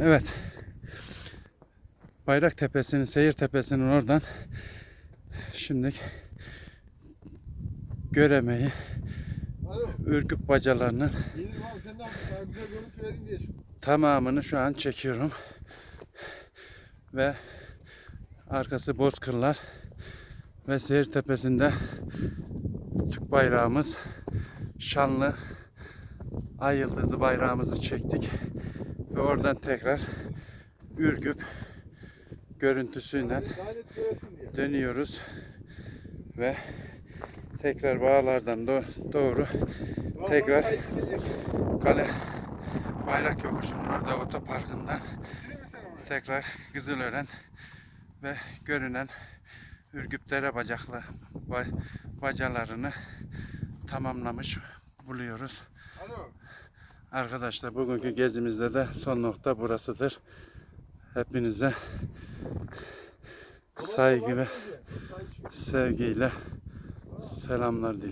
Evet. Bayrak Tepesi'nin, Seyir Tepesi'nin oradan şimdi göremeyi. Ürgüp bacalarının tamamını şu an çekiyorum. Ve arkası Bozkırlar ve Seyir Tepesi'nde Türk bayrağımız şanlı ay yıldızlı bayrağımızı çektik ve oradan tekrar Ürgüp diye. dönüyoruz ve tekrar bağlardan do- doğru Tekrar. kale bayrak yokuşunun orada otoparkından tekrar Kızılören ve görünen Ürgüp dere bacaklı ba- bacalarını tamamlamış buluyoruz. Alo. Arkadaşlar bugünkü gezimizde de son nokta burasıdır. Hepinize saygı ve sevgiyle selamlar diliyorum.